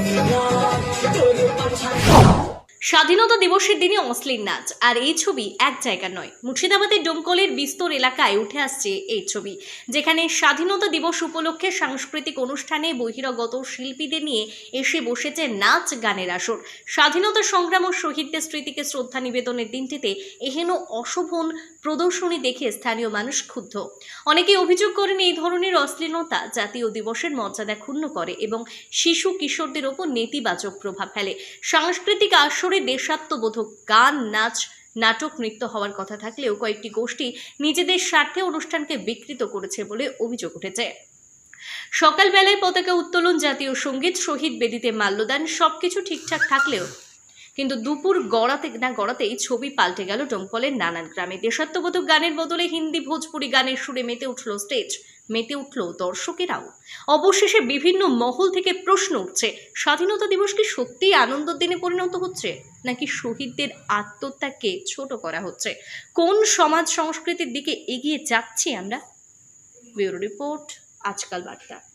Yeah. স্বাধীনতা দিবসের দিনে অশ্লীল নাচ, আর এই ছবি এক জায়গা নয়। মুর্শিদাবাদের ডোমকলের বিস্তর এলাকায় উঠে আসছে এই ছবি, যেখানে স্বাধীনতা দিবস উপলক্ষে সাংস্কৃতিক অনুষ্ঠানে বহিরাগত শিল্পীদের নিয়ে এসে বসেছে নাচ গানের আসর। স্বাধীনতা সংগ্রাম ও শহীদদের স্মৃতিকে শ্রদ্ধা নিবেদনের দিনটিতে এহেন অশোভন প্রদর্শনী দেখে স্থানীয় মানুষ ক্ষুব্ধ। অনেকে অভিযোগ করেন এই ধরনের অশ্লীলতা জাতীয় দিবসের মর্যাদা ক্ষুণ্ণ করে এবং শিশু কিশোরদের ওপর নেতিবাচক প্রভাব ফেলে। সাংস্কৃতিক আসরে দেশাত্মবোধক গান, নাচ, নাটক, নৃত্য হওয়ার কথা থাকলেও কয়েকটি গোষ্ঠী নিজেদের স্বার্থে অনুষ্ঠানকে বিকৃত করেছে বলে অভিযোগ উঠেছে। সকালবেলায় পতাকা উত্তোলন, জাতীয় সংগীত, শহীদ বেদিতে মাল্যদান সবকিছু ঠিকঠাক থাকলেও কিন্তু দুপুর গড়াতে না গড়াতেই ছবি পাল্টে গেল ডোমকলের নানান গ্রামে। দেশাত্মবোধক গানের বদলে হিন্দি, ভোজপুরি গানের সুরে মেতে উঠল স্টেজ মেতে উঠল দর্শকেরাও। অবশেষে বিভিন্ন মহল থেকে প্রশ্ন উঠছে, স্বাধীনতা দিবস কি সত্যিই আনন্দের দিনে পরিণত হচ্ছে? নাকি শহীদদের আত্মত্যাগকে ছোট করা হচ্ছে? কোন সমাজ সংস্কৃতির দিকে এগিয়ে যাচ্ছি আমরা? ব্যুরো রিপোর্ট, আজকাল বার্তা।